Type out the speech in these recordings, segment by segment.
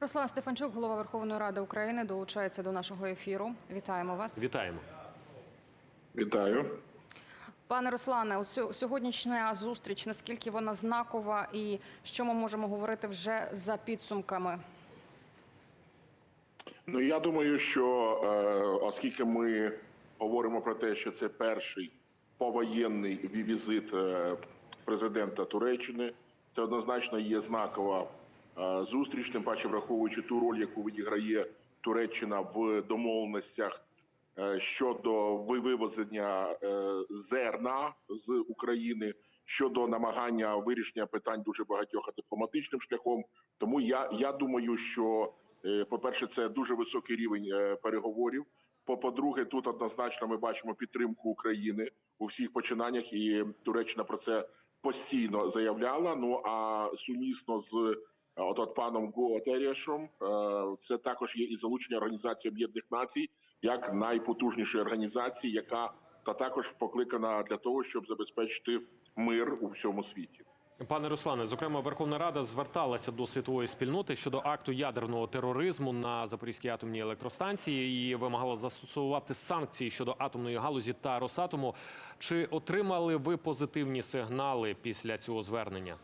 Руслан Стефанчук, голова Верховної Ради України, долучається до нашого ефіру. Вітаємо вас, Вітаємо. Вітаю. пане Руслане. Сьогоднішня зустріч наскільки вона знакова, і що ми можемо говорити вже за підсумками? Ну я думаю, що е, оскільки ми говоримо про те, що це перший повоєнний візит е, президента Туреччини, це однозначно є знакова зустріч, тим паче враховуючи ту роль, яку відіграє Туреччина в домовленостях е, щодо ви- вивезення е, зерна з України. Щодо намагання вирішення питань дуже багатьох дипломатичним шляхом, тому я, я думаю, що Е, По-перше, це дуже високий рівень переговорів. По- По-друге, тут однозначно ми бачимо підтримку України у всіх починаннях, і Туреччина про це постійно заявляла. Ну а сумісно з от, паном Гуотерішем, е, це також є і залучення Організації Об'єднаних Націй як найпотужнішої організації, яка та також покликана для того, щоб забезпечити мир у всьому світі. Пане Руслане, зокрема, Верховна Рада зверталася до світової спільноти щодо акту ядерного тероризму на Запорізькій атомній електростанції і вимагала застосувати санкції щодо атомної галузі та Росатому. Чи отримали ви позитивні сигнали після цього звернення?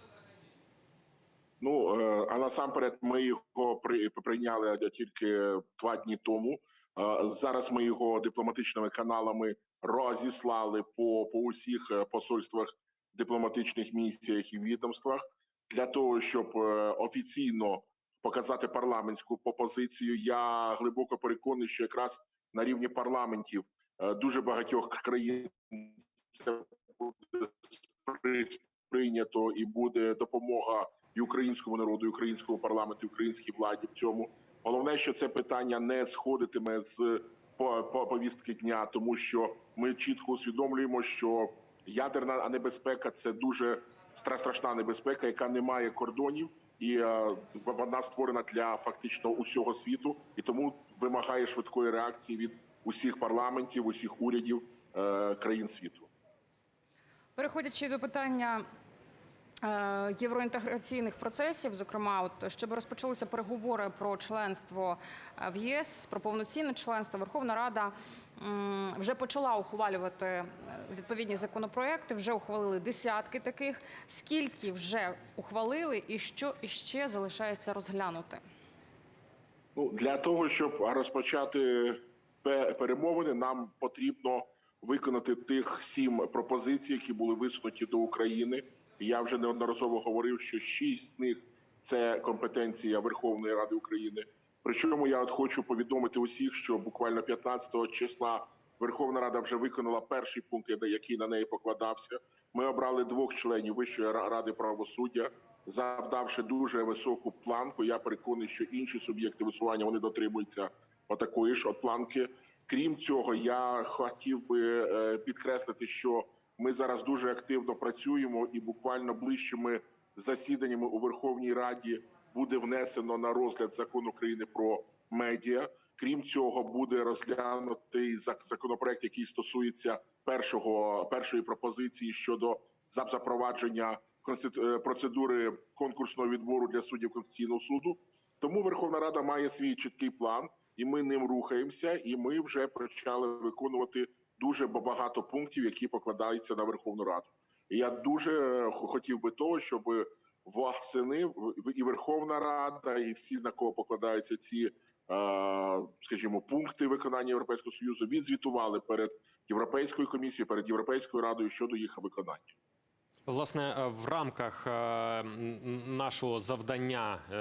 Ну е, а насамперед, ми його прийняли тільки два дні тому. Е, Зараз ми його дипломатичними каналами розіслали по, по усіх е, посольствах, дипломатичних місіях і відомствах для того, щоб офіційно показати парламентську позицію. Я глибоко переконаний, що якраз на рівні парламентів дуже багатьох країн це буде прийнято і буде допомога і українському народу, і українському парламенту, і українській владі в цьому. Головне, що це питання не сходитиме з по, по повістки дня, тому що ми чітко усвідомлюємо, що ядерна небезпека це дуже страшна небезпека, яка не має кордонів, і е, вона створена для фактично усього світу, і тому вимагає швидкої реакції від усіх парламентів, усіх урядів е, країн світу. Переходячи до питання євроінтеграційних процесів, зокрема, от щоб розпочалися переговори про членство е, в ЄС, про повноцінне членство, Верховна Рада вже почала ухвалювати е, відповідні законопроекти. Вже ухвалили десятки таких. Скільки вже ухвалили, і що іще залишається розглянути? Ну для того, щоб розпочати пе- перемовини, нам потрібно виконати тих сім пропозицій, які були висунуті до України. Я вже неодноразово говорив, що шість з них це компетенція Верховної Ради України. Причому я от хочу повідомити усіх, що буквально 15 числа Верховна Рада вже виконала перший пункт, який на неї покладався. Ми обрали двох членів Вищої ради правосуддя, завдавши дуже високу планку. Я переконаний, що інші суб'єкти висування вони дотримуються отакої ж от планки. Крім цього, я хотів би е, підкреслити, що ми зараз дуже активно працюємо, і буквально ближчими засіданнями у Верховній Раді буде внесено на розгляд закон України про медіа. Крім цього, буде розглянутий законопроект, який стосується першого першої пропозиції щодо запровадження е, процедури конкурсного відбору для суддів Конституційного суду. Тому Верховна Рада має свій чіткий план, і ми ним рухаємося. І ми вже почали виконувати дуже багато пунктів, які покладаються на Верховну Раду. І я дуже е, хотів би того, щоб восени в- і Верховна Рада, і всі на кого покладаються ці, е, скажімо, пункти виконання Європейського союзу, відзвітували перед Європейською комісією, перед Європейською радою щодо їх виконання. Власне, е, в рамках е, нашого завдання е,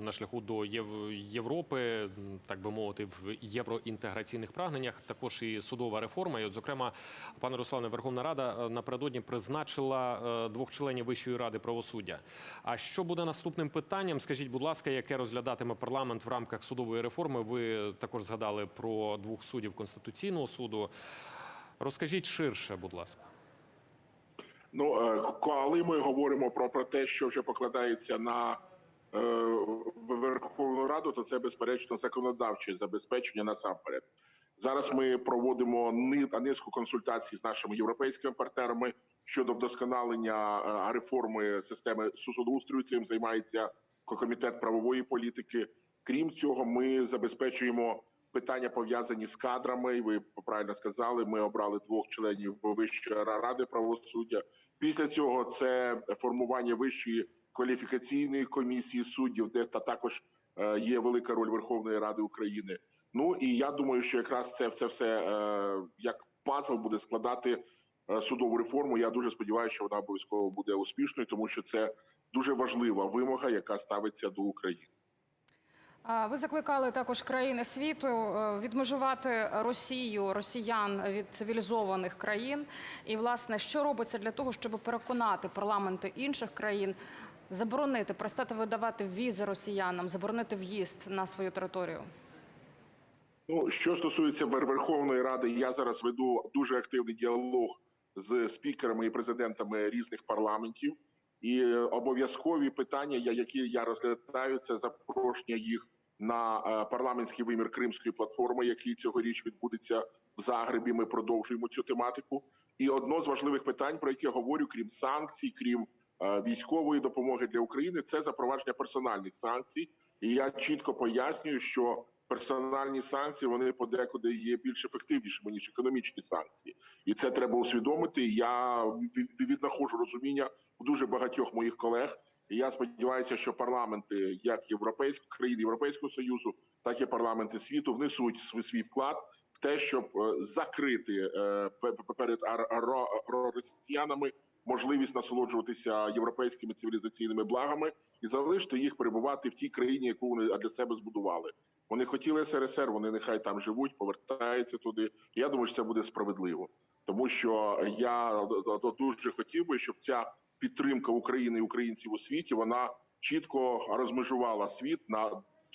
на шляху до Єв- Європи, так би мовити, в євроінтеграційних прагненнях, також і судова реформа. І, от, зокрема, пане Руслане, Верховна Рада напередодні призначила двох членів Вищої ради правосуддя. А що буде наступним питанням? Скажіть, будь ласка, яке розглядатиме парламент в рамках судової реформи? Ви також згадали про двох суддів Конституційного суду. Розкажіть ширше, будь ласка. Ну, е, коли ми говоримо про, про те, що вже покладається на е, Верховну Раду, то це безперечно законодавче забезпечення насамперед. Зараз ми проводимо ни- низку консультацій з нашими європейськими партнерами щодо вдосконалення е, реформи системи судоустрою. Цим займається комітет правової політики. Крім цього, ми забезпечуємо питання пов'язані з кадрами. І ви правильно сказали, ми обрали двох членів Вищої ради правосуддя. Після цього це формування вищої кваліфікаційної комісії суддів, де та також е, є велика роль Верховної Ради України. Ну і я думаю, що якраз це все все е, як пазл буде складати е, судову реформу. Я дуже сподіваюся, що вона обов'язково буде успішною, тому що це дуже важлива вимога, яка ставиться до України. Ви закликали також країни світу е, відмежувати Росію, росіян від цивілізованих країн. І, власне, що робиться для того, щоб переконати парламенти інших країн заборонити, перестати видавати візи росіянам, заборонити в'їзд на свою територію? Ну, що стосується Верховної Ради, я зараз веду дуже активний діалог з спікерами і президентами різних парламентів. І е, обов'язкові питання, які я розглядаю, це запрошення їх на е, парламентський вимір Кримської платформи, який цьогоріч відбудеться в Загребі. Ми продовжуємо цю тематику. І одно з важливих питань, про яке я говорю, крім санкцій, крім е, військової допомоги для України, це запровадження персональних санкцій. І я чітко пояснюю, що персональні санкції вони подекуди є більш ефективнішими ніж економічні санкції, і це треба усвідомити. Я від- від- віднаходжу розуміння в дуже багатьох моїх колег. І я сподіваюся, що парламенти, як європейських країн Європейського союзу, так і парламенти світу внесуть свій, свій вклад в те, щоб е, закрити е, пе- пе- перед росіянами можливість насолоджуватися європейськими цивілізаційними благами і залишити їх перебувати в тій країні, яку вони для себе збудували. Вони хотіли СРСР, вони нехай там живуть, повертаються туди. Я думаю, що це буде справедливо, тому що я д- дуже хотів би, щоб ця підтримка України і українців у світі вона чітко розмежувала світ на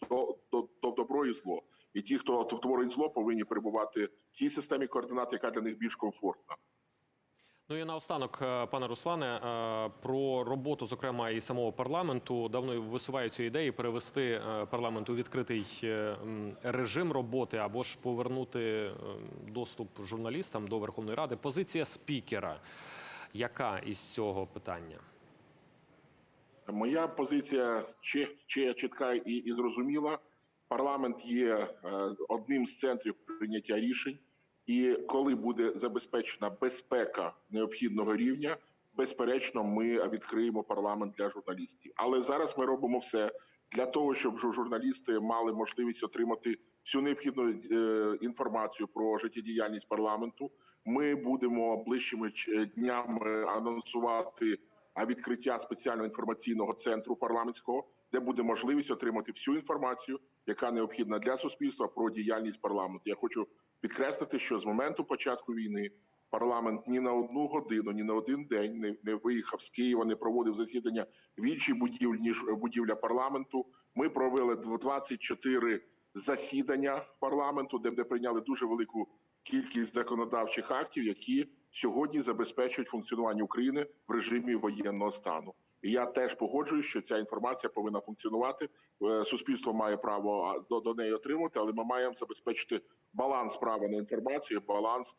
до, до, до добро і зло. І ті, хто творить зло, повинні перебувати в тій системі координат, яка для них більш комфортна. Ну і наостанок, е, пане Руслане, е, про роботу, зокрема, і самого парламенту давно висуваються ідеї перевести е, парламент у відкритий режим роботи або ж повернути е, доступ журналістам до Верховної Ради. Позиція спікера, яка із цього питання? Моя позиція чи, чи чітка і, і зрозуміла. Парламент є е, одним з центрів прийняття рішень, і коли буде забезпечена безпека необхідного рівня, безперечно, ми відкриємо парламент для журналістів. Але зараз ми робимо все для того, щоб журналісти мали можливість отримати всю необхідну е, інформацію про життєдіяльність парламенту. Ми будемо ближчими днями анонсувати відкриття спеціального інформаційного центру парламентського, де буде можливість отримати всю інформацію, яка необхідна для суспільства про діяльність парламенту. Я хочу підкреслити, що з моменту початку війни парламент ні на одну годину, ні на один день не, не виїхав з Києва, не проводив засідання в іншій будівлі ніж будівля парламенту. Ми провели дв- 24 засідання парламенту, де, де прийняли дуже велику кількість законодавчих актів, які сьогодні забезпечують функціонування України в режимі воєнного стану. І я теж погоджуюсь, що ця інформація повинна функціонувати. Е, Суспільство має право до, до неї отримати, але ми маємо забезпечити баланс права на інформацію, баланс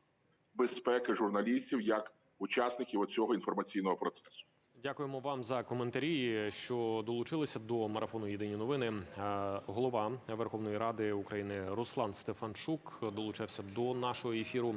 безпеки журналістів як учасників цього інформаційного процесу. Дякуємо вам за коментарі, що долучилися до марафону Єдині новини. Е, Голова Верховної Ради України Руслан Стефанчук долучався до нашого ефіру.